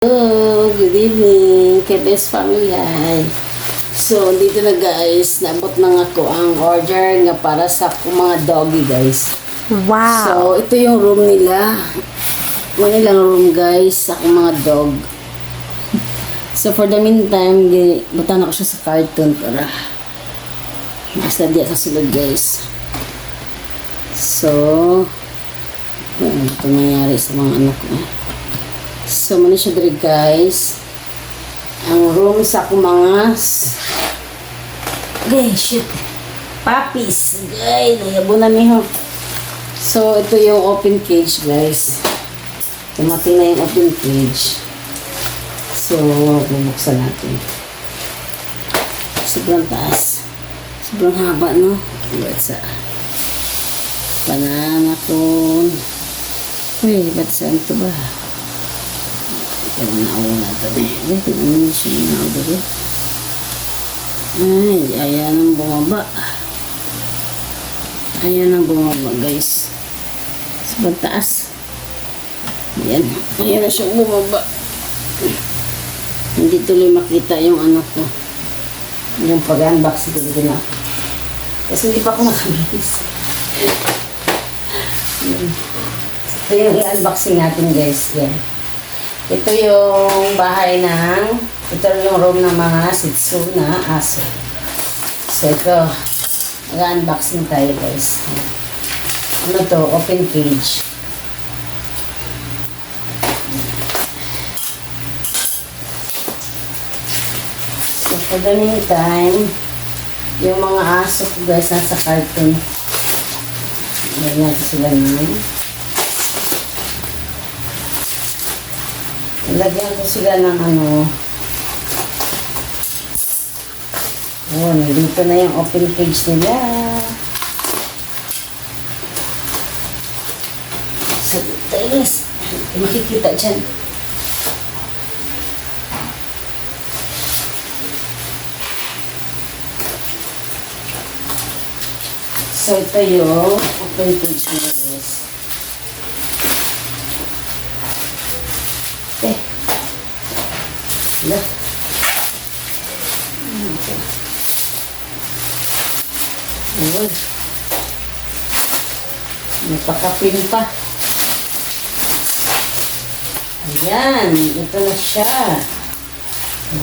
Hello, good evening, KBS Family. Hi. So, dito na guys, nabot na nga ko ang order nga para sa mga doggy guys. Wow. So, ito yung room nila. Manilang room guys, sa akong mga dog. So, for the meantime, gi- butan ako siya sa cartoon para basta di sa sulod guys. So, yun, ito nangyari sa mga anak ko. So, muna siya diri guys. Ang room sa akong mga... Gay, shit. Puppies. Gay, nayabo na niyo. So, ito yung open cage, guys. Tumating na yung open cage. So, bubuksan natin. Sobrang taas. Sobrang haba, no? Ba't sa... Banana cone. Uy, ba't saan to ba? Pero nauna ito eh. Ay, tingnan mo siya yung naudo rin. Ay, ayan ang bumaba. Ayan ang bumaba, guys. Sa taas. Ayan. Ayan na siya bumaba. Hindi tuloy makita yung ano ko. Yung pag-unbox ko dito na. Kasi hindi pa ako nakabilis. Ito yung i-unboxing natin guys. Yan. Ito yung bahay ng, ito yung room ng mga Shih Tzu na aso. So ito, mag-unboxing tayo guys. Ano to? Open cage. So for the meantime, yung mga aso ko guys nasa carton. Lagyan natin sila ng Lagyan ko sila ng ano. Oh, dito na yung open cage nila. Sa talis. Makikita dyan. So, ito yung open cage nila guys. Eh. Wala. Uy. May pakapin pa. Ayan. Ito na siya.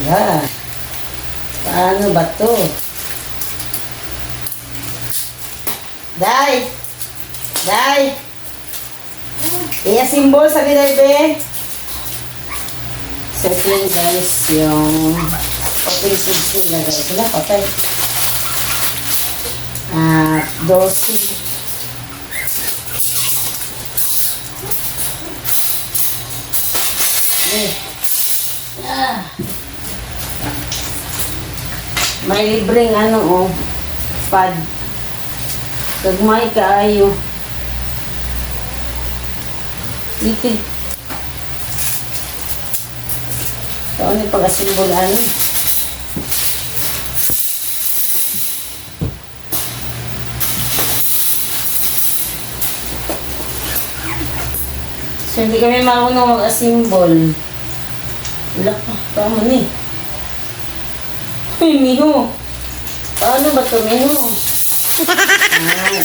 Wala. Paano ba to? Day! Day! Kaya simbol sa Day, Ito yun guys, yung open cage nila guys. Wala, patay. Ah, dosi. Eh. Ah. May libreng ano oh, pad. Kagmay kaayo. Litid. Pag-asimbol ano. So, hindi kami marunong mag-asimbol. Wala pa. Paano ni? Ay, Miho. Paano ba ito, Miho? ah,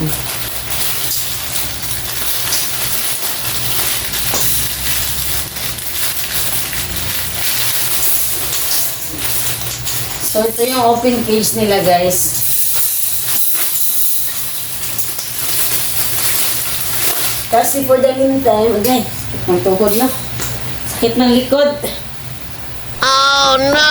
okay. So, ito yung open cage nila, guys. Kasi for the meantime, okay, sakit ng tuhod na. Sakit ng likod. Oh no!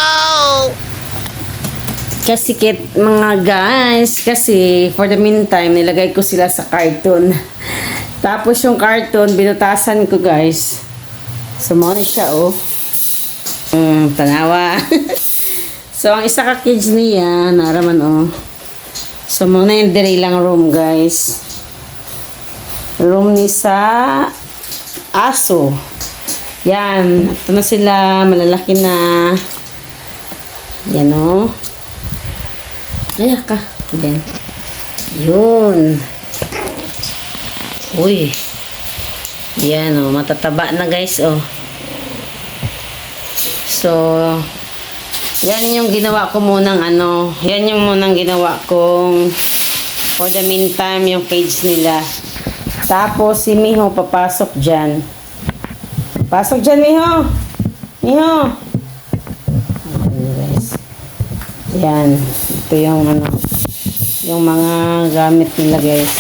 Kasi kit, mga guys, kasi for the meantime, nilagay ko sila sa carton. Tapos yung carton, binutasan ko guys. So, mo na siya, oh. Mm, tanawa. so, ang isa ka kids niya, naraman, oh. So, muna yung dire lang room, guys. Room ni sa aso. Yan. Ito na sila. Malalaki na. Yan, oh. Ayak ka. Yan. Yun. Uy. Yan oh, matataba na guys oh. So, yan yung ginawa ko munang ano, yan yung munang ginawa kong for the meantime yung page nila. Tapos si Miho papasok dyan. Pasok dyan Miho! Miho! Guys. Yan. Ito yung ano, yung mga gamit nila guys.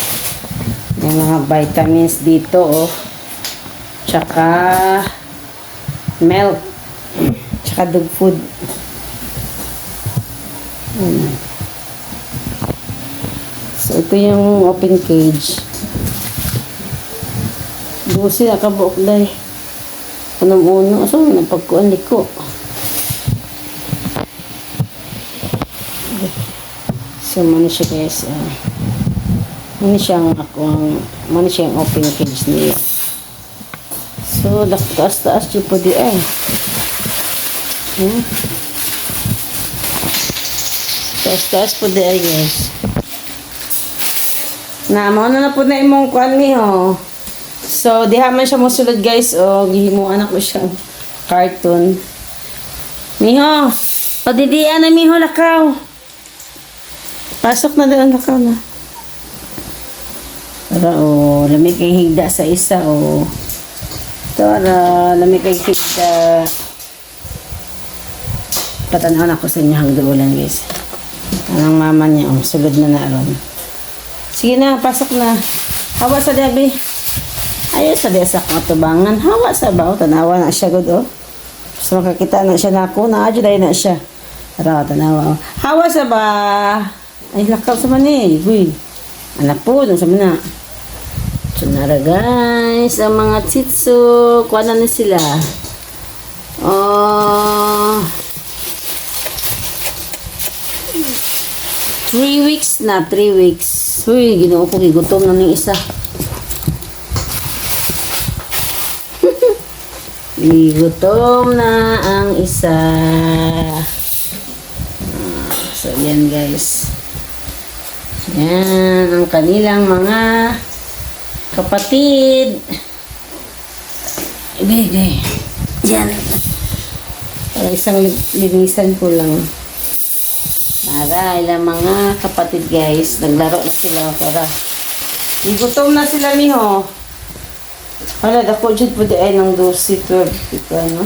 Yung mga vitamins dito oh. Tsaka milk. Tsaka dog food. So, ito yung open cage. Busi, nakabuok dahil. Unang-uno. So, napagkuan liko. So, muna siya guys. Uh, muna siyang ako ang muna siyang open cage niya. So, taas-taas siya po di ay. Hmm? Taas-taas po di ay guys. Na, mo na na po na imong kuan ni ho. So, diha man siya mosulod guys. O, gihimuan ako siyang cartoon. Miho, padidian na miho lakaw. Pasok na doon lakaw na. Tara, o, lamig kay higda sa isa, o. Tara, lamig kay higda. Patanaw ako sa inyo hagduulan guys. Anong mama niya, o, sulod na na ron. Sige na, pasok na. Hawa sa dabi. Ayos sa desa ko tubangan. Hawa sa baw. Tanawa na siya good, oh. So, makakita na siya na ako. Naajuday na siya. Tara, tanawa, oh. Hawa sa ba? Ay, lakaw sa mani. Uy. Anak po, dun sa mana. So, nara guys. Ang mga tsitsu. Kuha na na sila. Oh... Three weeks na, three weeks. Uy, ginoo ko, gigutom na ng isa. Gigutom na ang isa. Ah, So, yan guys. Yan, ang kanilang mga kapatid. Ibig, ibig. Yan. Para isang li- linisan ko lang. Para ilang mga kapatid guys, naglaro na sila para igutom na sila miho. Wala, dako dyan po di ay ng 12, 12, ito ano.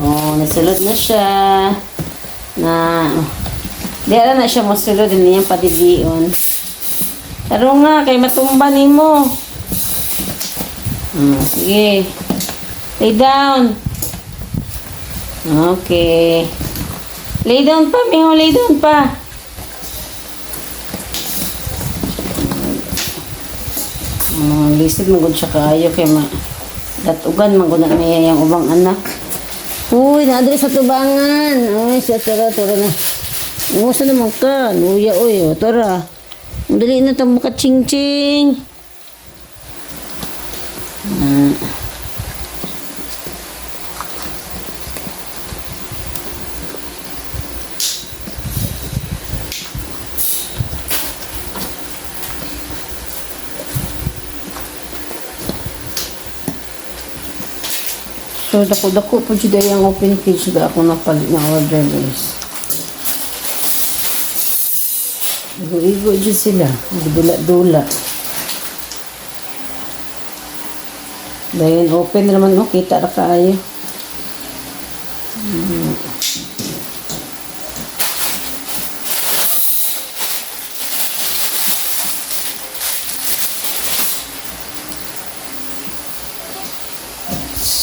Oh, nasulod na siya. Na, di ala na siya masulod, hindi niyang patidion. Pero nga, kay matumba ni mo. Hmm, sige. Lay down. Okay. Lay down pa, Miho. Lay down pa. Oh, lisod magod siya kaayo kay ma datugan magod na niya yung ubang anak. Uy, naadri sa tubangan. Ay, siya tara, tara na. Umusa naman ka. Luya, uy. O, tara. Dali na itong makaching-ching. So, dako-dako po dyan yung open cage na ako napalit na order guys. Igo-igo dyan sila. Dula-dula. Dahil open naman, no? Kita na kaayo.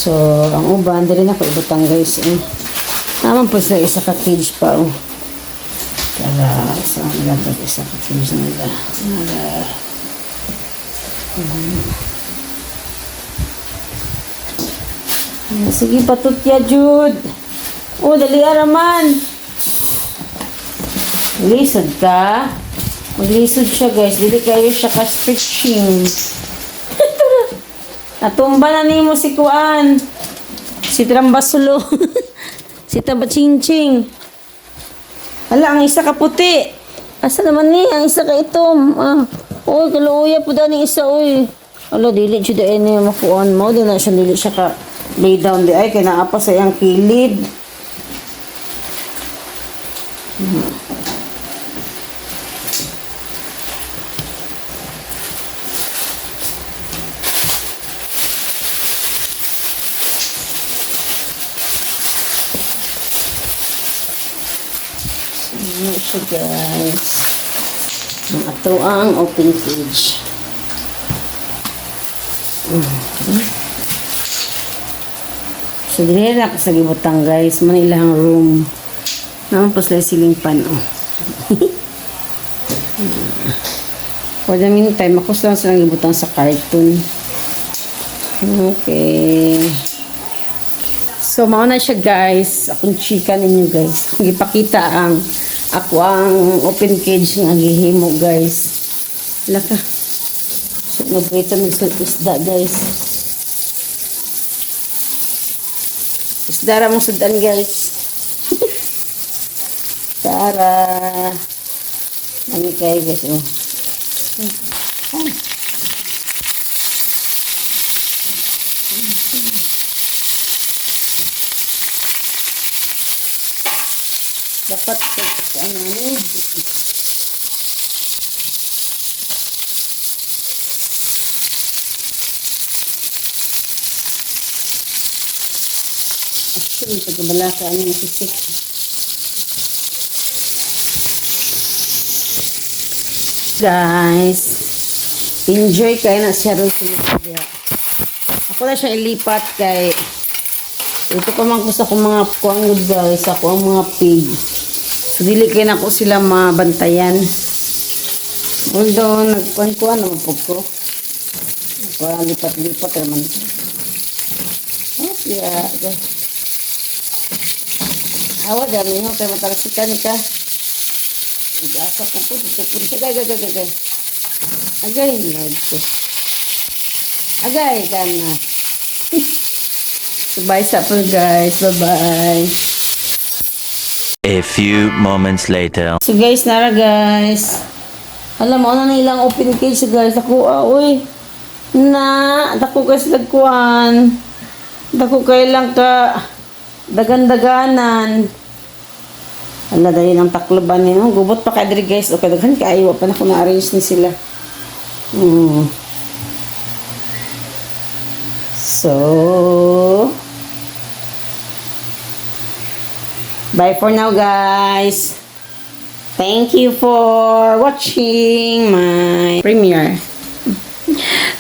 So, ang uban, dali na ko ibutang guys. Eh. Naman po sila isa ka cage pa. Oh. Kala, saan lang po isa ka cage nila. Nala. Hmm. Sige, patutya, Jude. Oh, dali araman. Lisod ka. Maglisod siya, guys. Dili kayo siya ka-stretching. Natumba na nimo si Kuan. Si Trambasulo. si Tabachingching. Hala, ang isa ka puti. Asa naman ni? Ang isa ka itom. Ah. Uy, kaluya po dani isa, uy. Alo, dili siya dahil niya makuhaan mo. Di na siya, dili siya ka lay down di ay. Kinaapa sa iyang kilid. Ano siya, guys? Ang ato ang open cage. So, dinira ako sa gibutang, guys. Manilang room. Naman pa sila siling pan, oh. For the meantime, ako lang silang gibutang sa cartoon. Okay. So, mauna siya guys. Akong chika ninyo guys. Ipakita ang ako ang open cage nga gihimo guys. Laka. So, nabrita ng isda guys. Isda ra sudan guys. Tara. Ano kayo guys. Oh. Dapat ano ni Actually, pagkabalaka ano yung sisik. Guys, enjoy kayo na siya rin sa Ako na siya ilipat kay ito pa man ko sa akong mga kuang good guys, ako ang mga pig. Dili kaya na ko sila mabantayan. Although, nagkuhan-kuhan naman po ko. Parang lipat-lipat naman. Oh, yeah. Awa, dami mo. Kaya matalasikan ka. Ig-asa po po. Dito po. Agay, agay, agay, agay. Agay, ko. Agay, ka na. So, bye sa po guys. Bye-bye. A few moments later. So guys, nara guys. Alam mo, na ilang open cage guys. Ako, ah, uy. Na, dako guys lagkuhan. Dako kay lang ka dagan-daganan. Ala, dali ng takloban niya. Oh, gubot pa ka diri guys. Okay, daghan ka. Iwa pa na kung na-arrange ni sila. Hmm. So, bye for now guys. Thank you for watching my premiere.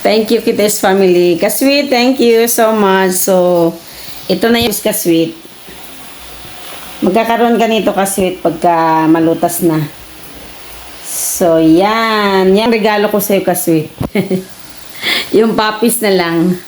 thank you, Kites family. Kasweet, thank you so much. So, ito na yung kasweet. Magkakaroon ka nito kasweet pagka malutas na. So, yan. Yan regalo ko sa'yo kasweet. yung papis na lang.